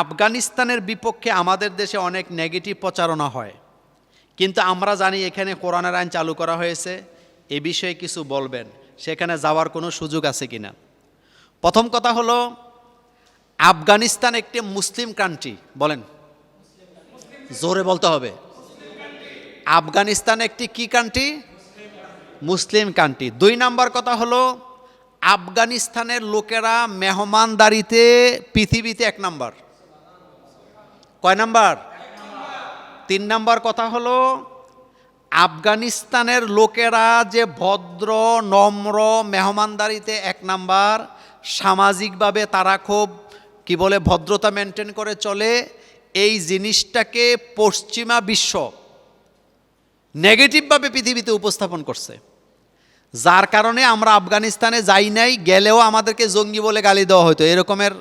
আফগানিস্তানের বিপক্ষে আমাদের দেশে অনেক নেগেটিভ প্রচারণা হয়। কিন্তু আমরা জানি এখানে কোরআনের আইন চালু করা হয়েছে, এ বিষয়ে কিছু বলবেন, সেখানে যাওয়ার কোনো সুযোগ আছে কি না প্রথম কথা হলো, আফগানিস্তান একটি মুসলিম কান্ট্রি বলেন। জোরে বলতে হবে। আফগানিস্তান একটি কি কান্ট্রি মুসলিম কান্ট্রি দুই নাম্বার কথা হলো, আফগানিস্তানের লোকেরা মেহমানদারিতে পৃথিবীতে এক নাম্বার। কয় নাম্বার? তিন নাম্বার কথা হলো, আফগানিস্তানের লোকেরা যে ভদ্র, নম্র, মেহমানদারিতে এক নাম্বার, সামাজিকভাবে তারা খুব, কি বলে, ভদ্রতা মেনটেন করে চলে, এই জিনিসটাকে পশ্চিমা বিশ্ব নেগেটিভভাবে পৃথিবীতে উপস্থাপন করছে। যার কারণে আমরা আফগানিস্তানে যাই নাই, গেলেও আমাদেরকে জঙ্গি বলে গালি দেওয়া হতো এরকমের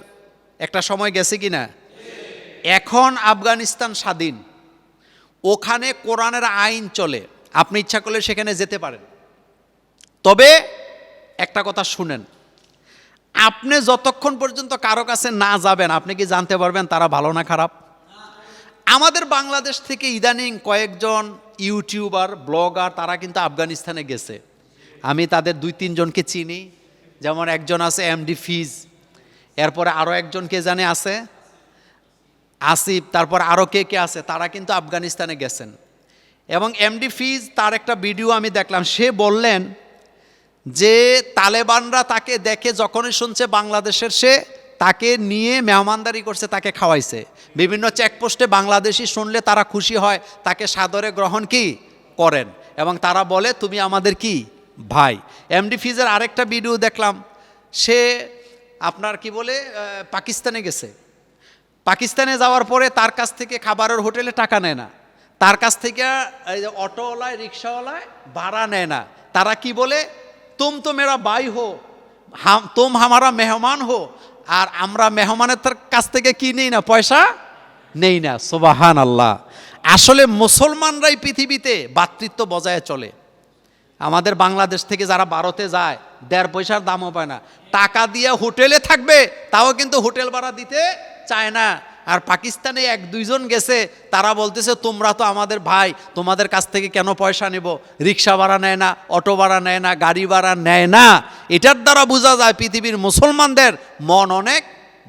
একটা সময় গেছে কি না এখন আফগানিস্তান স্বাধীন। ওখানে কোরআনের আইন চলে। আপনি ইচ্ছা করলে সেখানে যেতে পারেন। তবে একটা কথা শুনেন। আপনি যতক্ষণ পর্যন্ত কারও কাছে না যাবেন, আপনি কি জানতে পারবেন তারা ভালো না খারাপ? আমাদের বাংলাদেশ থেকে ইদানিং কয়েকজন ইউটিউবার, ব্লগার, তারা কিন্তু আফগানিস্তানে গেছে। আমি তাদের দুই, তিনজনকে চিনি। যেমন একজন আছে এমডি ফিজ, এরপরে আরও একজন কে জানে আছে? আসিফ, তারপর আরও কে কে আছে, তারা কিন্তু আফগানিস্তানে গেছেন। এবং এমডি ফিজ তার একটা ভিডিও আমি দেখলাম, সে বললেন যে তালেবানরা তাকে দেখে যখনই শুনছে বাংলাদেশের সে, তাকে নিয়ে মেহমানদারি করছে, তাকে খাওয়াইছে। বিভিন্ন চেকপোস্টে বাংলাদেশি শুনলে তারা খুশি হয়, তাকে সাদরে গ্রহণ কি? করেন। এবং তারা বলে, তুমি আমাদের কি? ভাই। এমডি ফিজের আরেকটা ভিডিও দেখলাম, সে আপনার কি বলে পাকিস্তানে গেছে। পাকিস্তানে যাওয়ার পরে তার কাছ থেকে খাবারের হোটেলে টাকা নেয় না। তার কাছ থেকে এই যে অটোওয়ালায়, রিক্সাওয়ালায় ভাড়া নেয় না। তারা কি বলে? তুম তো মেরা বাই হো, হাম, তুম হামারা মেহমান হো, আর আমরা মেহমানের তার কাছ থেকে কি নেই না? পয়সা নেই না। সোবাহান আল্লাহ আসলে মুসলমানরাই পৃথিবীতে বাতৃত্ব বজায় চলে। আমাদের বাংলাদেশ থেকে যারা ভারতে যায়, দেড় পয়সার দামও পায় না। টাকা দিয়ে হোটেলে থাকবে, তাও কিন্তু হোটেল ভাড়া দিতে চায় না আর পাকিস্তানে এক দুইজন গেছে, তারা বলতেছে, তোমরা তো আমাদের ভাই, তোমাদের কাছ থেকে কেন পয়সা নেব? রিক্সা ভাড়া নেয় না, অটো ভাড়া নেয় না, গাড়ি ভাড়া নেয় না। এটার দ্বারা বোঝা যায় পৃথিবীর মুসলমানদের মন অনেক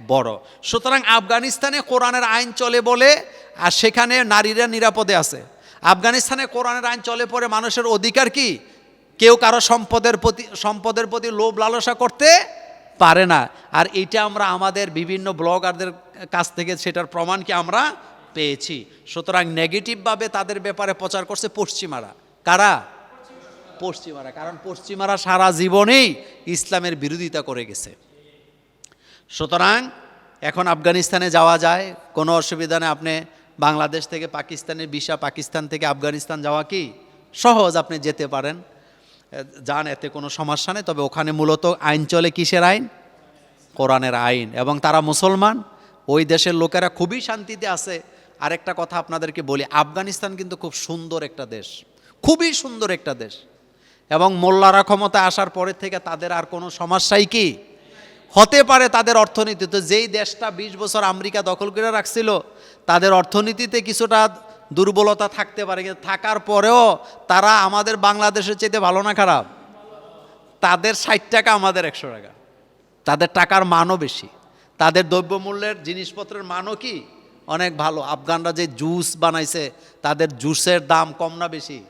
বড়। সুতরাং আফগানিস্তানে কোরআনের আইন চলে বলে, আর সেখানে নারীরা নিরাপদে আছে। আফগানিস্তানে কোরআনের আইন চলে পরে মানুষের অধিকার কি? কেউ কারও সম্পদের প্রতি সম্পদের প্রতি লোভ লালসা করতে পারে না। আর এটা আমরা আমাদের বিভিন্ন ব্লগারদের কাছ থেকে সেটার প্রমাণ কি আমরা পেয়েছি। সুতরাং নেগেটিভভাবে তাদের ব্যাপারে প্রচার করছে পশ্চিমারা। কারা? পশ্চিমারা। কারণ পশ্চিমারা সারা জীবনেই ইসলামের বিরোধিতা করে গেছে। সুতরাং এখন আফগানিস্তানে যাওয়া যায়। কোনো অসুবিধা নেই। আপনি বাংলাদেশ থেকে পাকিস্তানের ভিসা পাকিস্তান থেকে আফগানিস্তান যাওয়া কি? সহজ আপনি যেতে পারেন। যান, এতে কোনো সমস্যা নেই, তবে ওখানে মূলত আইন চলে, কিসের আইন? কোরআনের আইন। এবং তারা মুসলমান, ওই দেশের লোকেরা খুবই শান্তিতে আছে। আরেকটা কথা আপনাদেরকে বলি, আফগানিস্তান কিন্তু খুব সুন্দর একটা দেশ, খুবই সুন্দর একটা দেশ। এবং মোল্লারা ক্ষমতা আসার পরে থেকে তাদের আর কোনো সমস্যাই কি? হতে পারে তাদের অর্থনীতি। তো যেই দেশটা বিশ বছর আমেরিকা দখল করে রাখছিল, তাদের অর্থনীতিতে কিছুটা দুর্বলতা থাকতে পারে, কিন্তু থাকার পরেও তারা আমাদের বাংলাদেশের চাইতে ভালো না খারাপ? তাদের ষাট টাকা আমাদের একশো টাকা। তাদের টাকার মানও বেশি। তাদের দ্রব্যমূল্যের জিনিসপত্রের মানও কি? অনেক ভালো। আফগানরা যে জুস বানাইছে, তাদের জুসের দাম কম না বেশি।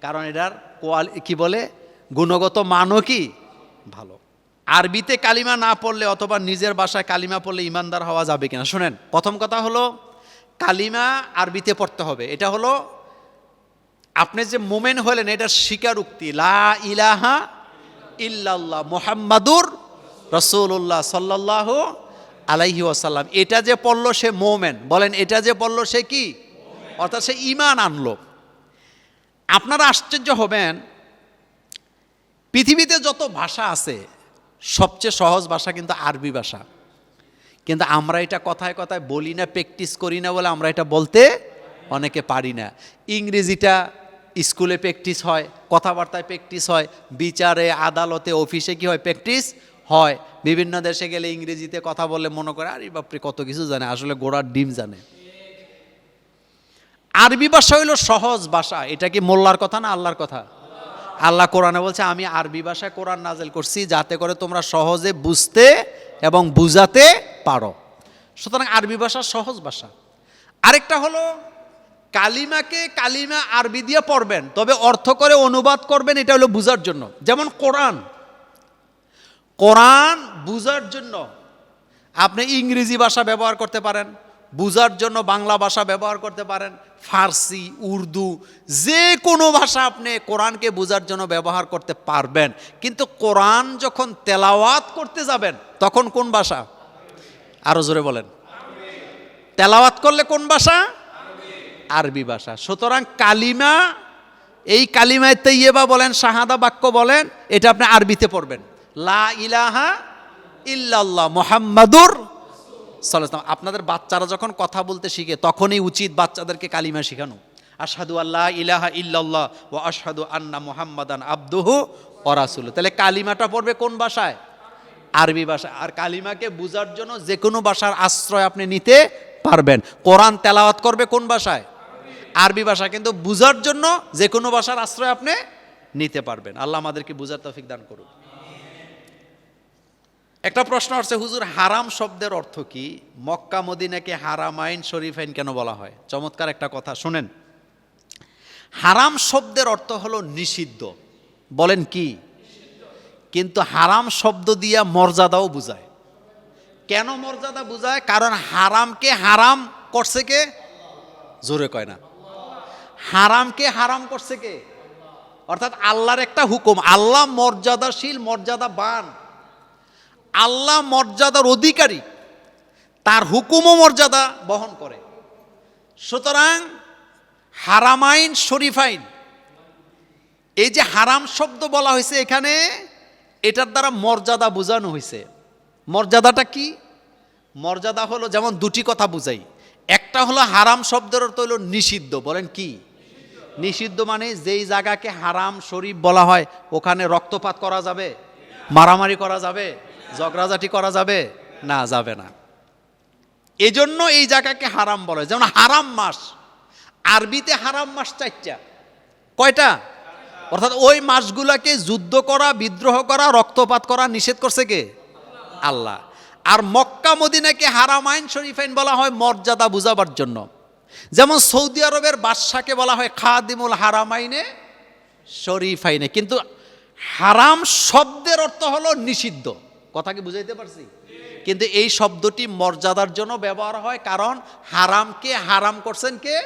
কারণ এটার কোয়ালি, কি বলে? গুণগত মানও কি? ভালো। আরবিতে কালিমা না পড়লে অথবা নিজের বাসায় কালিমা পড়লে ইমানদার হওয়া যাবে কিনা? শুনেন, প্রথম কথা হলো কালিমা আরবিতে পড়তে হবে। এটা হলো, আপনি যে মোমেন হলেন, এটার স্বীকারোক্তি, লা ইলাহা ইল্লাল্লাহ মোহাম্মাদুর রসুল্লাহ সাল্লাহ আলাইহি ওয়াসাল্লাম। এটা যে পড়ল সে মোমেন, বলেন এটা যে পড়ল সে কি? অর্থাৎ সে ইমান আনলো। আপনারা আশ্চর্য হবেন, পৃথিবীতে যত ভাষা আছে, সবচেয়ে সহজ ভাষা কিন্তু আরবি ভাষা। কিন্তু আমরা এটা কথায় কথায় বলি না প্র্যাকটিস করি না বলে আমরা এটা বলতে অনেকে পারি না। ইংরেজিটা স্কুলে প্র্যাকটিস হয়, কথাবার্তায় প্র্যাকটিস হয়, বিচারে, আদালতে অফিসে কি হয়? প্র্যাকটিস হয়। বিভিন্ন দেশে গেলে ইংরেজিতে কথা বললে মনে করে, আরে বাপরে, কত কিছু জানে। আসলে গোড়ার ডিম জানে। আরবি ভাষা হইল সহজ ভাষা। এটা কি মোল্লার কথা না আল্লাহর কথা? আল্লাহ কোরআনে বলছে, আমি আরবি ভাষায় কোরআন নাজেল করছি যাতে করে তোমরা সহজে বুঝতে এবং বুঝাতে পারো। সুতরাং আরবি ভাষা সহজ ভাষা। আরেকটা হলো, কালিমাকে কালিমা আরবি দিয়ে পড়বেন, তবে অর্থ করে অনুবাদ করবেন, এটা হলো বুঝার জন্য। যেমন কোরআন। কোরআন বুঝার জন্য আপনি ইংরেজি ভাষা ব্যবহার করতে পারেন, বুঝার জন্য বাংলা ভাষা ব্যবহার করতে পারেন, ফার্সি, উর্দু, যে কোনো ভাষা আপনি কোরআনকে বোঝার জন্য ব্যবহার করতে পারবেন। কিন্তু কোরআন যখন তেলাওয়াত করতে যাবেন, তখন কোন ভাষা? আরও জোরে বলেন। তেলাওয়াত করলে কোন ভাষা? আরবি ভাষা। সুতরাং কালিমা, এই কালিমায় তৈয়বা বলেন, শাহাদা বাক্য বলেন, এটা আপনি আরবিতে পড়বেন। লা ইলাহা ইল্লাল্লাহ মোহাম্মদুর সাল্লাম আপনাদের বাচ্চারা যখন কথা বলতে শিখে, তখনই উচিত বাচ্চাদেরকে কালিমা শেখানো। আশহাদু আল্লাহ ইলাহা ইল্লাল্লাহ ও আশহাদু আন্না মুহাম্মাদান আব্দুহু ও রাসূলু তাহলে কালিমাটা পড়বে কোন ভাষায়? আরবি ভাষা। আর কালিমাকে বুঝার জন্য যে কোনো ভাষার আশ্রয় আপনি নিতে পারবেন। কোরআন তেলাওয়াত করবে কোন ভাষায়? আরবি ভাষা। কিন্তু বুঝার জন্য যে কোনো ভাষার আশ্রয় আপনি নিতে পারবেন। আল্লাহ আমাদেরকে বুঝার তৌফিক দান করুন একটা প্রশ্ন আসছে, হুজুর, হারাম শব্দের অর্থ কি? মক্কা, মদিনাকে হারামাইন শরীফাইন কেন বলা হয়? চমৎকার একটা কথা, শুনেন। হারাম শব্দের অর্থ হলো নিষিদ্ধ। বলেন কি? কিন্তু হারাম শব্দ দিয়া মর্যাদাও বুঝায়। কেন মর্যাদা বুঝায়? কারণ হারামকে হারাম করছে কে? জোরে কয় না। হারামকে হারাম করছে কে? অর্থাৎ আল্লাহর একটা হুকুম, আল্লাহ মর্যাদাশীল, মর্যাদা বান। আল্লাহ মর্যাদার অধিকারী, তার হুকুমও মর্যাদা বহন করে। সুতরাং হারামাইন শরীফাইন এই যে হারাম শব্দ বলা হয়েছে এখানে এটার দ্বারা মর্যাদা বোঝানো হয়েছে। মর্যাদাটা কি? মর্যাদা হলো যেমন দুটি কথা বুঝাই। একটা হলো হারাম শব্দের অর্থ হলো নিষিদ্ধ। বলেন কি? নিষিদ্ধ মানে যেই জায়গাকে হারাম শরীফ বলা হয়, ওখানে রক্তপাত করা যাবে? মারামারি করা যাবে? ঝগড়াঝাটি করা যাবে? না যাবে না। এজন্য এই জায়গাকে হারাম বলে যেমন হারাম মাস। আরবিতে হারাম মাস চারটা। কয়টা? অর্থাৎ ওই মাসগুলাকে যুদ্ধ করা, বিদ্রোহ করা, রক্তপাত করা নিষেধ করছে কে? আল্লাহ। আর মক্কা, মদিনাকে হারাম আইন শরীফাইন বলা হয় মর্যাদা বুঝাবার জন্য। যেমন সৌদি আরবের বাদশাকে বলা হয় খাদিমুল হারামাইনে শরীফাইনে কিন্তু হারাম শব্দের অর্থ হলো নিষিদ্ধ। কথা কি বুঝাইতে পারছি? কিন্তু এই শব্দটি মর্যাদার জন্য ব্যবহার হয় কারণ হারামকে হারাম করছেন কে?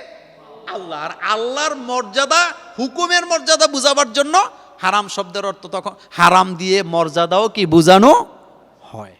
আল্লাহ। আর আল্লাহর মর্যাদা হুকুমের মর্যাদা বুঝাবার জন্য হারাম শব্দের অর্থ তখন হারাম দিয়ে মর্যাদাও কি বুঝানো হয়।